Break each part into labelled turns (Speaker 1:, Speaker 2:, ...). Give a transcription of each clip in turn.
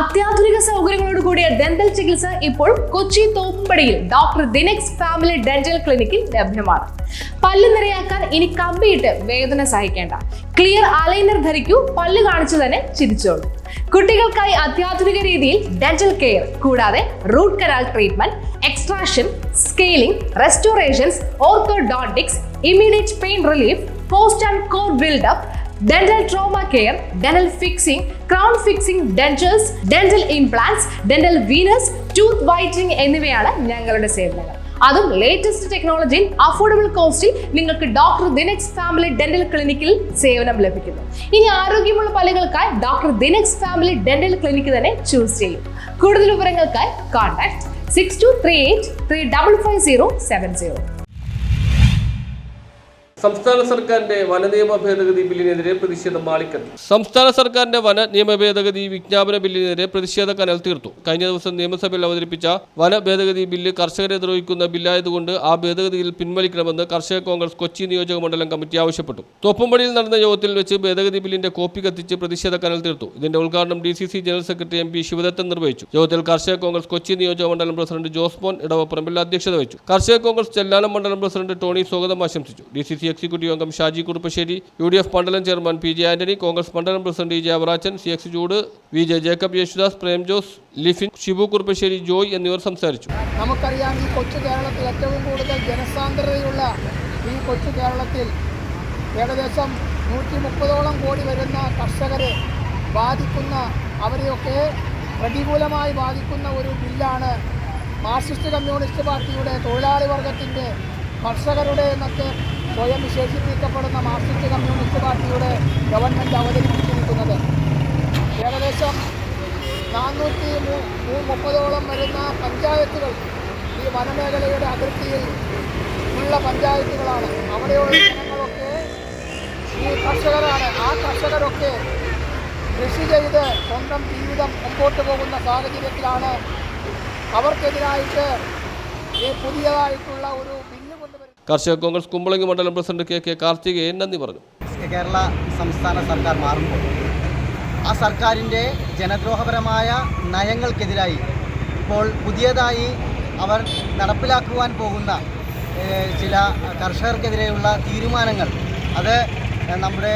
Speaker 1: അത്യാധുനിക സൗകര്യങ്ങളോട് കൂടിയ ഡെന്റൽ ചികിത്സ ഇപ്പോൾ കൊച്ചി തോപ്പുംപടിയിൽ ഡോക്ടർ ദിനെക്സ് ഫാമിലി ഡെന്റൽ ക്ലിനിക്കിൽ ലഭ്യമാണ്. പല്ല് നിറയാക്കാൻ ഇനി കമ്പിയിട്ട് വേദന സഹിക്കേണ്ട. ക്ലിയർ അലൈനർ ധരിക്കൂ പല്ല് കാണിച്ചു തന്നെ ചിരിച്ചോളൂ. കുട്ടികൾക്കായി അത്യാധുനിക രീതിയിൽ ഡെന്റൽ കെയർ കൂടാതെ root canal treatment extraction scaling restorations orthodontics immediate pain relief post and core build up dental trauma care dental fixing crown fixing dentals dental implants dental veneers tooth whitening എന്നിവയാണ് ഞങ്ങളുടെ സേവനങ്ങൾ. അതും latest ടെക്നോളജിയിൽ affordable കോസ്റ്റിൽ നിങ്ങൾക്ക് doctor ദിനക്സ് family dental ക്ലിനിക്കിൽ സേവനം ലഭിക്കുന്നു. ഇനി ആരോഗ്യമുള്ള പല്ലുകൾക്കായി ഡോക്ടർ ദിനക്സ് ഫാമിലി ഡെന്റൽ ക്ലിനിക്ക് തന്നെ ചൂസ് ചെയ്യും. കൂടുതൽ വിവരങ്ങൾക്കായി contact six two three eight three double five zero seven zero
Speaker 2: സംസ്ഥാന സർക്കാരിന്റെ വന നിയമ ഭേദഗതി ബില്ലിനെതിരെ പ്രതിഷേധം മാളിക്കത്തി. സംസ്ഥാന സർക്കാരിന്റെ വന നിയമ ഭേദഗതി വിജ്ഞാപന ബില്ലിനെതിരെ പ്രതിഷേധ കനൽ തീർത്തു. കഴിഞ്ഞ ദിവസം നിയമസഭയിൽ അവതരിപ്പിച്ച വന ഭേദഗതി ബില്ല് കർഷകരെ ദ്രോഹിക്കുന്ന ബില്ലായതുകൊണ്ട് ആ ഭേദഗതിയിൽ പിൻവലിക്കണമെന്ന് കർഷക കോൺഗ്രസ് കൊച്ചി നിയോജക മണ്ഡലം കമ്മിറ്റി ആവശ്യപ്പെട്ടു. തോപ്പുംപടിയിൽ നടന്ന യോഗത്തിൽ വെച്ച് ഭേദഗതി ബില്ലിന്റെ കോപ്പി കത്തിച്ച് പ്രതിഷേധ കനൽ തീർത്തു. ഇതിന്റെ ഉദ്ഘാടനം D general secretary M P Sivadathan നിർവഹിച്ചു. യോഗത്തിൽ കർഷക കോൺഗ്രസ് കൊച്ചി നിയോജക മണ്ഡലം പ്രസിഡന്റ് ജോസ്മോൻ ഇടവപ്പറമ്പിൽ അധ്യക്ഷത വഹിച്ചു. കർഷക കോൺഗ്രസ് ചെല്ലാനം മണ്ഡലം പ്രസിഡന്റ് ടോണി സ്വാഗതം ആശംസിച്ചു. ഡി എക്സിക്യൂട്ടീവ് അംഗം Shaji Kuruppassery U D F മണ്ഡലം chairman P J Antony Congress മണ്ഡലം president E J Avarachan C X ചൂട് വി ജെ ജേക്കബ് യേശുദാസ് പ്രേം ജോസ് ലിഫിൻ ഷിബു കുറുപ്പശ്ശേരി ജോയ് എന്നിവർ സംസാരിച്ചു.
Speaker 3: നമുക്കറിയാം ഈ കൊച്ചു കേരളത്തിൽ ഏറ്റവും കൂടുതൽ ജനസാന്ദ്രതയുള്ള ഈ കൊച്ചു കേരളത്തിൽ ഏകദേശം നൂറ്റി മുപ്പതോളം കോടി വരുന്ന കർഷകരെ ബാധിക്കുന്ന അവരെയൊക്കെ പ്രതികൂലമായി ബാധിക്കുന്ന ഒരു ബില്ലാണ് മാർക്സിസ്റ്റ് കമ്മ്യൂണിസ്റ്റ് പാർട്ടിയുടെ തൊഴിലാളി വർഗത്തിന്റെ കർഷകരുടെ എന്നൊക്കെ സ്വയം വിശേഷിപ്പിക്കപ്പെടുന്ന മാർക്സിസ്റ്റ് കമ്മ്യൂണിസ്റ്റ് പാർട്ടിയുടെ ഗവൺമെന്റ് അവതരിപ്പിച്ചിരിക്കുന്നത്. ഏകദേശം നാനൂറ്റി മുപ്പതോളം വരുന്ന പഞ്ചായത്തുകൾ ഈ വനമേഖലയുടെ അതിർത്തിയിൽ ഉള്ള പഞ്ചായത്തുകളാണ്. അവിടെയുള്ള ജനങ്ങളൊക്കെ ഈ കർഷകരാണ്. ആ കർഷകരൊക്കെ കൃഷി ചെയ്ത് സ്വന്തം ജീവിതം മുമ്പോട്ട് പോകുന്ന സാഹചര്യത്തിലാണ് അവർക്കെതിരായിട്ട് ഈ പുതിയതായിട്ടുള്ള ഒരു ബില്ല് കൊണ്ടുവരുന്നത്.
Speaker 2: കർഷക കോൺഗ്രസ് കുമ്പളങ്ങി മണ്ഡലം പ്രസിഡന്റ് കെ കെ കാർത്തികേയൻ നന്ദി പറഞ്ഞു.
Speaker 4: കേരള സംസ്ഥാന സർക്കാർ മാറുമ്പോൾ ആ സർക്കാരിന്റെ ജനദ്രോഹപരമായ നയങ്ങൾക്കെതിരായി ഇപ്പോൾ പുതിയതായി അവർ നടപ്പിലാക്കുവാൻ പോകുന്ന ചില കർഷകർക്കെതിരെയുള്ള തീരുമാനങ്ങൾ അത് നമ്മുടെ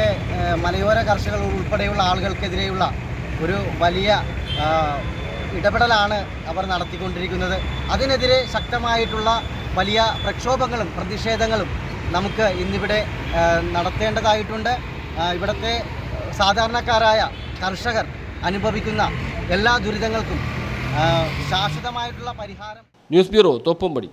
Speaker 4: മലയോര കർഷകർ ഉൾപ്പെടെയുള്ള ആളുകൾക്കെതിരെയുള്ള ഒരു വലിയ ഇടപെടലാണ് അവർ നടത്തിക്കൊണ്ടിരിക്കുന്നത്. അതിനെതിരെ ശക്തമായിട്ടുള്ള വലിയ പ്രക്ഷോഭങ്ങളും പ്രതിഷേധങ്ങളും നമുക്ക് ഇന്നിവിടെ നടത്തേണ്ടതായിട്ടുണ്ട്. ഇവിടുത്തെ സാധാരണക്കാരായ കർഷകർ അനുഭവിക്കുന്ന എല്ലാ ദുരിതങ്ങൾക്കും ശാശ്വതമായിട്ടുള്ള പരിഹാരം.
Speaker 2: News bureau Thoppumpady.